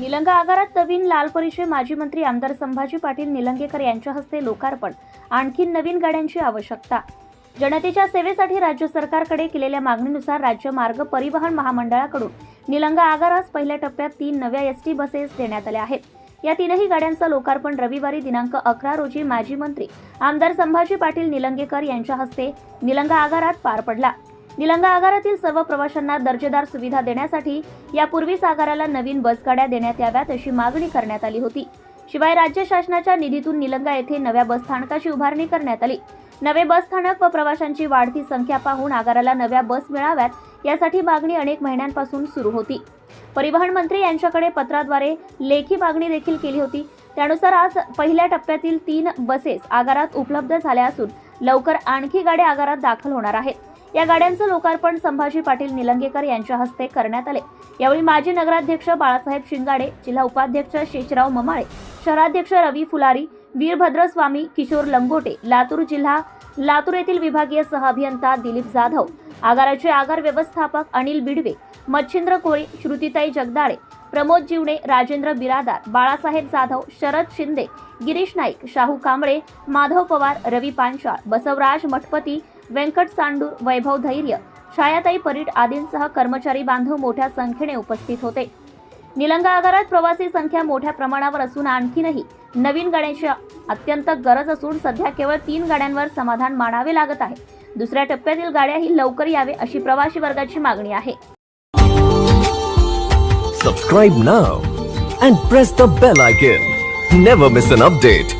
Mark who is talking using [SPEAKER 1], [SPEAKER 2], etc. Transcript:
[SPEAKER 1] निलंगा आगारात नवीन लाल परिषद माजी मंत्री आमदार संभाजी पाटील निलंगेकर यांच्या हस्ते लोकार्पण आणखी नवीन गाड्यांची आवश्यकता. जनतेच्या सेवेसाठी राज्य सरकारकडे केलेल्या मागणीनुसार राज्य मार्ग परिवहन महामंडळाकडून निलंगा आगारास पहिल्या टप्प्यात तीन नव्या एस टी बसेस देण्यात आल्या आहेत. या तीनही गाड्यांचं लोकार्पण रविवारी दिनांक अकरा रोजी माजी मंत्री आमदार संभाजी पाटील निलंगेकर यांच्या हस्ते निलंगा आगारात पार पडला. निलंगा आगारातील सर्व प्रवाशांना दर्जेदार सुविधा देण्यासाठी यापूर्वीच आगाराला नवीन बसगाड्या देण्यात याव्यात अशी मागणी करण्यात आली होती. शिवाय राज्य शासनाच्या निधीतून निलंगा येथे नव्या बसस्थानकाची उभारणी करण्यात आली. नवे बसस्थानक व प्रवाशांची वाढती संख्या पाहून आगाराला नव्या बस मिळाव्यात यासाठी मागणी अनेक महिन्यांपासून सुरू होती. परिवहन मंत्री यांच्याकडे पत्राद्वारे लेखी मागणी देखील केली होती. त्यानुसार आज पहिल्या टप्प्यातील तीन बसेस आगारात उपलब्ध झाल्या असून लवकर आणखी गाड्या आगारात दाखल होणार आहेत. या गाड्यांचं लोकार्पण संभाजी पाटील निलंगेकर यांच्या हस्ते करण्यात आले. यावेळी माजी नगराध्यक्ष बाळासाहेब शिंगाडे जिल्हा उपाध्यक्ष शेषराव ममाळे शहराध्यक्ष रवी फुलारी वीरभद्र स्वामी किशोर लंगोटे लातूर जिल्हा लातूर येथील विभागीय सह अभियंता दिलीप जाधव आगाराचे आगार व्यवस्थापक अनिल बिडवे मच्छिंद्र कोळी श्रुतीताई जगदाळे प्रमोद जीवणे राजेंद्र बिरादार बाळासाहेब जाधव शरद शिंदे गिरीश नाईक शाहू कांबळे माधव पवार रवी पांचाळ बसवराज मठपती व्यंकट सांडूर वैभव धैर्य छायाताई परीट आदींसह कर्मचारी बांधव मोठ्या संख्येने उपस्थित होते. निलंगा आगारात प्रवासी संख्या मोठ्या प्रमाणावर असून आणखीनही नवीन गाड्यांची अत्यंत गरज असून सध्या केवळ तीन गाड्यांवर समाधान मानावे लागत आहे. दुसऱ्या टप्प्यातील गाड्याही लवकर यावे अशी प्रवासी वर्गाची मागणी आहे.
[SPEAKER 2] Subscribe now and press the bell icon never miss an update